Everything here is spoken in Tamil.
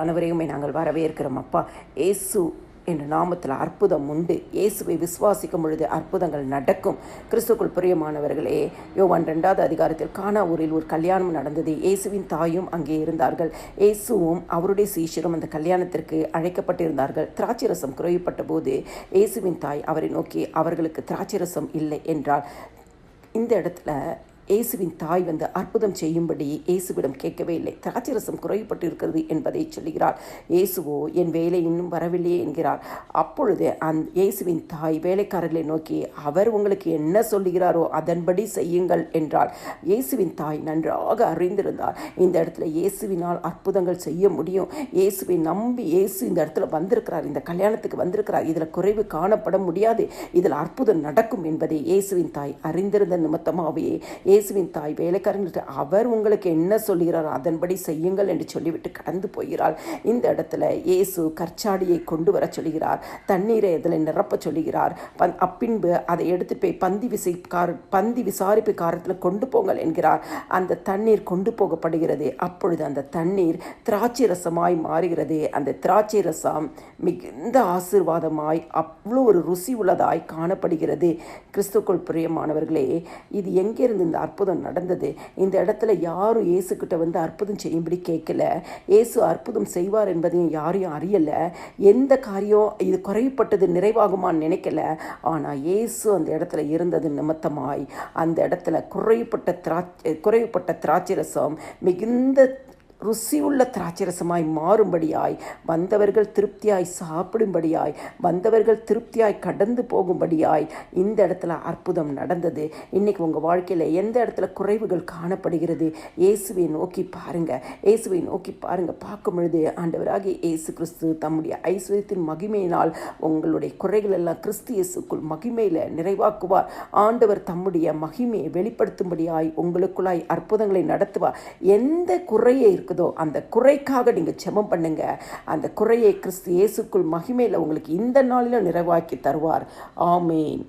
ஆனவரையுமே நாங்கள் வரவேற்கிறோம். அப்பா இயேசு என்ற நாமத்தில் அற்புதம் உண்டு. இயேசுவை விசுவாசிக்கும் பொழுது அற்புதங்கள் நடக்கும். கிறிஸ்துக்குள் பிரியமானவர்களே யோவான் ரெண்டாவது அதிகாரத்தில் கானா ஊரில் ஒரு கல்யாணம் நடந்தது. இயேசுவின் தாயும் அங்கே இருந்தார்கள். இயேசுவும் அவருடைய சீஷரும் அந்த கல்யாணத்திற்கு அழைக்கப்பட்டிருந்தார்கள். திராட்சரசம் குறைவுபட்ட போது இயேசுவின் தாய் அவரை நோக்கி அவர்களுக்கு திராட்சரசம் இல்லை என்றால் இந்த இடத்துல இயேசுவின் தாய் வந்து அற்புதம் செய்யும்படி இயேசுவிடம் கேட்கவே இல்லை. திராட்சரசம் குறைவுபட்டு இருக்கிறது என்பதை சொல்கிறார் இயேசுவோ என் வேலை இன்னும் வரவில்லையே என்கிறார். அப்பொழுது அந் இயேசுவின் தாய் வேலைக்காரர்களை நோக்கி அவர் உங்களுக்கு என்ன சொல்லுகிறாரோ அதன்படி செய்யுங்கள் என்றார் இயேசுவின் தாய் நன்றாக அறிந்திருந்தார் இந்த இடத்துல இயேசுவினால் அற்புதங்கள் செய்ய முடியும். இயேசுவை நம்பி இயேசு இந்த இடத்துல வந்திருக்கிறார். இந்த கல்யாணத்துக்கு வந்திருக்கிறார். இதில் குறைவு காணப்பட முடியாது. இதில் அற்புதம் நடக்கும் என்பதை இயேசுவின் தாய் அறிந்திருந்த நிமித்தமாகவே இயேசுவின் தாய் வேலைக்காரங்கள்ட்ட அவர் உங்களுக்கு என்ன சொல்கிறார் அதன்படி செய்யுங்கள் என்று சொல்லிவிட்டு கடந்து போகிறாள். இந்த இடத்துல இயேசு கற்சாடியை கொண்டு வர சொல்கிறார் தண்ணீரை இதில் நிரப்ப சொல்கிறார் பந் அப்பின்பு அதை எடுத்து போய் பந்தி விசை கார் பந்தி விசாரிப்பு காரத்தில் கொண்டு போங்கள் என்கிறார். அந்த தண்ணீர் கொண்டு போகப்படுகிறது. அப்பொழுது அந்த தண்ணீர் திராட்சை ரசமாய் மாறுகிறது. அந்த திராட்சை ரசம் மிகுந்த ஆசீர்வாதமாய் அவ்வளோ ஒரு ருசி உள்ளதாய் காணப்படுகிறது. கிறிஸ்துக்குள் பிரியமானவர்களே இது எங்கிருந்து இந்த அற்புதம் நடந்தது. இந்த இடத்துல யாரும் இயேசுக்கிட்ட வந்து அற்புதம் செய்யும்படி கேட்கல. இயேசு அற்புதம் செய்வார் என்பதையும் யாரையும் அறியலை. எந்த காரியம் இது குறைப்பட்டது நிறைவாகுமான்னு நினைக்கல. ஆனால் இயேசு அந்த இடத்துல இருந்தது நிமித்தமாய். அந்த இடத்துல குறைப்பட்ட திராட்சை குறைவுப்பட்ட திராட்சை ரசம் மிகுந்த ருசியுள்ள திராட்சரசமாய் மாறும்படியாய் வந்தவர்கள் திருப்தியாய் சாப்பிடும்படியாய் வந்தவர்கள் திருப்தியாய் கடந்து போகும்படியாய் இந்த இடத்துல அற்புதம் நடந்தது. இன்னைக்கு உங்கள் வாழ்க்கையில் எந்த இடத்துல குறைவுகள் காணப்படுகிறது? இயேசுவை நோக்கி பாருங்க. இயேசுவை நோக்கி பாருங்க. பார்க்கும் பொழுது ஆண்டவராகிய இயேசு கிறிஸ்து தம்முடைய ஐஸ்வர்யத்தின் மகிமையினால் உங்களுடைய குறைகள் எல்லாம் கிறிஸ்து இயேசுக்குள் மகிமையில் நிறைவாக்குவார். ஆண்டவர் தம்முடைய மகிமையை வெளிப்படுத்தும்படியாய் உங்களுக்குள்ளாய் அற்புதங்களை நடத்துவார். எந்த குறையை இருக்குதோ அந்த குறைக்காக நீங்கள் ஜெபம் பண்ணுங்க. அந்த குறையை கிறிஸ்து இயேசுக்குள் மகிமையில் உங்களுக்கு இந்த நாளிலும் நிறைவாக்கி தருவார். ஆமேன்.